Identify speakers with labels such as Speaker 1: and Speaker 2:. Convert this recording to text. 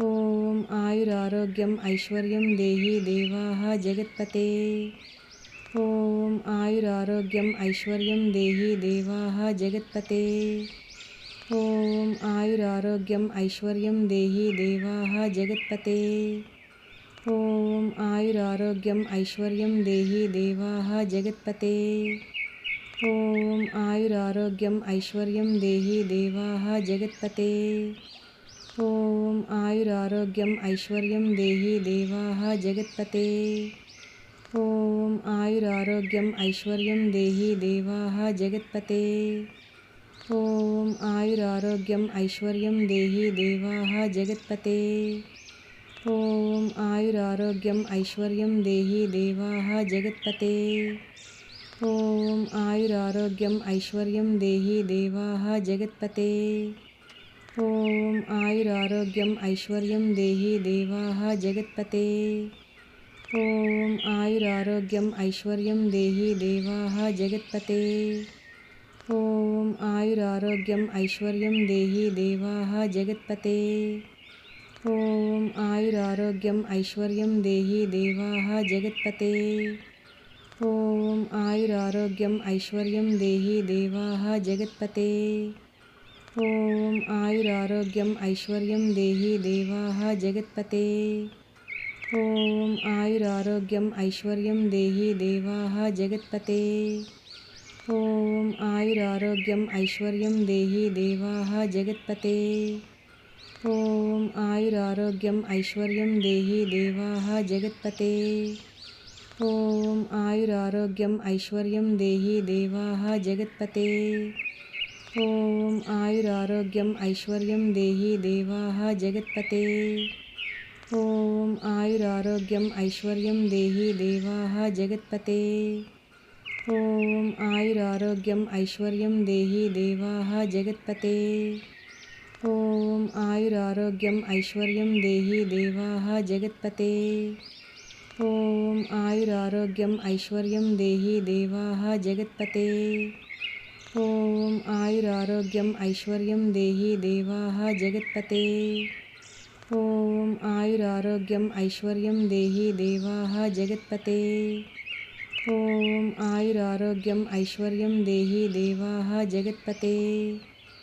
Speaker 1: आयुर आयुरारोग्यम् ऐश्वर्य देहि देवाह जगत्पते। ॐ आयुरारोग्यम् ऐश्वर्यं देहि देवाह जगत्पते। ॐ आयुरारोग्यम् ऐश्वर्यं देहि देवाह जगत्पते। ॐ आयुरारोग्यम् ऐश्वर्यं देहि देवाह जगत्पते। ॐ आयुरारोग्यम् ऐश्वर्यं देहि देवाह जगत्पते। ॐ आयुरारोग्यम् ऐश्वर्यम देहि देवाः जगत्पते। आयुर आयुरारोग्यम् ऐश्वर्यम देहि देवाः जगत्पते। आयुर आयुरारोग्यम् ऐश्वर्यम देहि देवाः जगत्पते। ॐ आयुरारोग्यम् ऐश्वर्यम देहि देवाः जगत्पते। आयुर आयुरारोग्यम् ऐश्वर्यम देहि देवाः जगत्पते। ॐ आयुरारोग्यम् ऐश्वर्य देहि देवाः जगत्पते। आयुर आयुरारोग्यम् ऐश्वर्य देहि देवाः जगत्पते। ॐ आयुरारोग्यम् ऐश्वर्य देहि देवाः जगत्पते। ॐ आयुरारोग्यम् ऐश्वर्य देहि देवाः जगत्पते। ॐ आयुरारोग्यम् ऐश्वर्य देहि देवाः जगत्पते। ॐ आयुरारोग्यम्, ऐश्वर्य देहि देवाः जगत्पते। ॐ आयुरारोग्यम्, ऐश्वर्य देहि देवाः जगत्पते। ॐ आयुरारोग्यम्, ऐश्वर्य देहि देवाः जगत्पते। ॐ आयुरारोग्यम्, ऐश्वर्य देहि देवाः जगत्पते। ॐ आयुरारोग्यम्, ऐश्वर्य देहि देवाः जगत्पते। ओम आयुरारोग्यम ऐश्वर्य देहि देवाः जगत्पते। ओम आयुरारोग्यम ऐश्वर्यं देहि देवाः जगत्पते। ओम आयुरारोग्यम ऐश्वर्यं देहि देवाः जगत्पते। ओम आयुरारोग्यम ऐश्वर्यं देहि देवाः जगत्पते। ओम आयुरारोग्यम ऐश्वर्य देहि देवाः जगत्पते। ॐ आयुरारोग्यम् ऐश्वर्य देहि देवा जगत्पते। ॐ आयुरारोग्यम् ऐश्वर्य देहि देवा जगत्पते। ॐ आयुरारोग्यम् ऐश्वर्य देहि देवा जगत्पते।